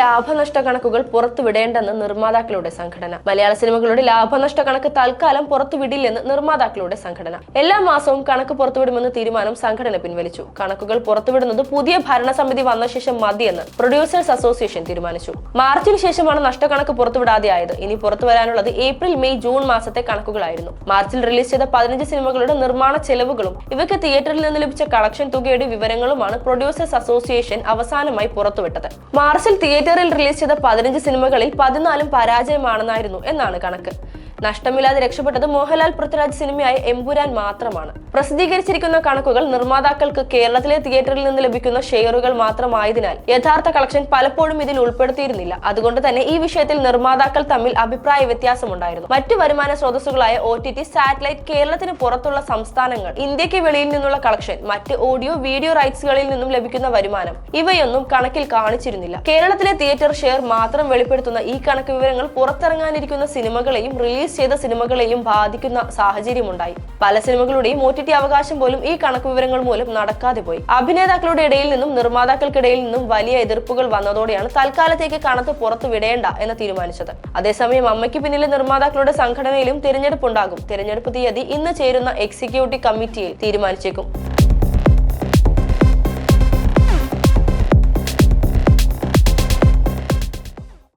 ലാഭനഷ്ട കണക്കുകൾ പുറത്തുവിടേണ്ടെന്ന് നിർമ്മാതാക്കളുടെ സംഘടന. മലയാള സിനിമകളുടെ ലാഭനഷ്ട കണക്ക് തൽക്കാലം പുറത്തുവിടില്ലെന്ന് നിർമ്മാതാക്കളുടെ സംഘടന. എല്ലാ മാസവും കണക്ക് പുറത്തുവിടുമെന്ന് തീരുമാനം സംഘടന പിൻവലിച്ചു. കണക്കുകൾ പുറത്തുവിടുന്നത് പുതിയ ഭരണസമിതി വന്ന ശേഷം മതിയെന്ന് പ്രൊഡ്യൂസേഴ്സ് അസോസിയേഷൻ തീരുമാനിച്ചു. മാർച്ചിന് ശേഷമാണ് നഷ്ടക്കണക്ക് പുറത്തുവിടാതെ ആയത്. ഇനി പുറത്തു വരാനുള്ളത് ഏപ്രിൽ മെയ് ജൂൺ മാസത്തെ കണക്കുകളായിരുന്നു. മാർച്ചിൽ റിലീസ് ചെയ്ത പതിനഞ്ച് സിനിമകളുടെ നിർമ്മാണ ചെലവുകളും ഇവയ്ക്ക് തിയേറ്ററിൽ നിന്ന് ലഭിച്ച കളക്ഷൻ തുകയുടെ വിവരങ്ങളുമാണ് പ്രൊഡ്യൂസേഴ്സ് അസോസിയേഷൻ അവസാനമായി പുറത്തുവിട്ടത്. മാർച്ചിൽ തിയേറ്ററിൽ റിലീസ് ചെയ്ത പതിനഞ്ച് സിനിമകളിൽ പതിനാലും പരാജയമാണെന്നായിരുന്നു എന്നാണ് കണക്ക്. നഷ്ടമില്ലാതെ രക്ഷപ്പെട്ടത് മോഹൻലാൽ പൃഥ്വിരാജ് സിനിമയായ എമ്പുരാൻ മാത്രമാണ്. പ്രസിദ്ധീകരിച്ചിരിക്കുന്ന കണക്കുകൾ നിർമ്മാതാക്കൾക്ക് കേരളത്തിലെ തിയേറ്ററിൽ നിന്ന് ലഭിക്കുന്ന ഷെയറുകൾ മാത്രമായതിനാൽ യഥാർത്ഥ കളക്ഷൻ പലപ്പോഴും ഇതിൽ ഉൾപ്പെടുത്തിയിരുന്നില്ല. അതുകൊണ്ട് തന്നെ ഈ വിഷയത്തിൽ നിർമ്മാതാക്കൾ തമ്മിൽ അഭിപ്രായ വ്യത്യാസമുണ്ടായിരുന്നു. മറ്റു വരുമാന സ്രോതസ്സുകളായ ഒ ടി ടി സാറ്റലൈറ്റ് കേരളത്തിന് പുറത്തുള്ള സംസ്ഥാനങ്ങൾ ഇന്ത്യയ്ക്ക് വെളിയിൽ നിന്നുള്ള കളക്ഷൻ മറ്റ് ഓഡിയോ വീഡിയോ റൈറ്റ്സുകളിൽ നിന്നും ലഭിക്കുന്ന വരുമാനം ഇവയൊന്നും കണക്കിൽ കാണിച്ചിരുന്നില്ല. കേരളത്തിലെ തിയേറ്റർ ഷെയർ മാത്രം വെളിപ്പെടുത്തുന്ന ഈ കണക്ക് വിവരങ്ങൾ പുറത്തിറങ്ങാനിരിക്കുന്ന സിനിമകളെയും റിലീസ് ചെയ്ത സിനിമകളെയും ബാധിക്കുന്ന സാഹചര്യമുണ്ടായി. പല സിനിമകളുടെയും ഒ അവകാശം പോലും ഈ കണക്ക് വിവരങ്ങൾ മൂലം നടക്കാതെ പോയി. അഭിനേതാക്കളുടെ ഇടയിൽ നിന്നും നിർമ്മാതാക്കൾക്കിടയിൽ നിന്നും വലിയ എതിർപ്പുകൾ വന്നതോടെയാണ് തൽക്കാലത്തേക്ക് കണക്ക് പുറത്തു വിടേണ്ട എന്ന് തീരുമാനിച്ചത്. അതേസമയം അമ്മയ്ക്ക് പിന്നിലെ നിർമ്മാതാക്കളുടെ സംഘടനയിലും തിരഞ്ഞെടുപ്പ് ഉണ്ടാകും തിരഞ്ഞെടുപ്പ് തീയതി ഇന്ന് ചേരുന്ന എക്സിക്യൂട്ടീവ് കമ്മിറ്റിയിൽ തീരുമാനിച്ചേക്കും.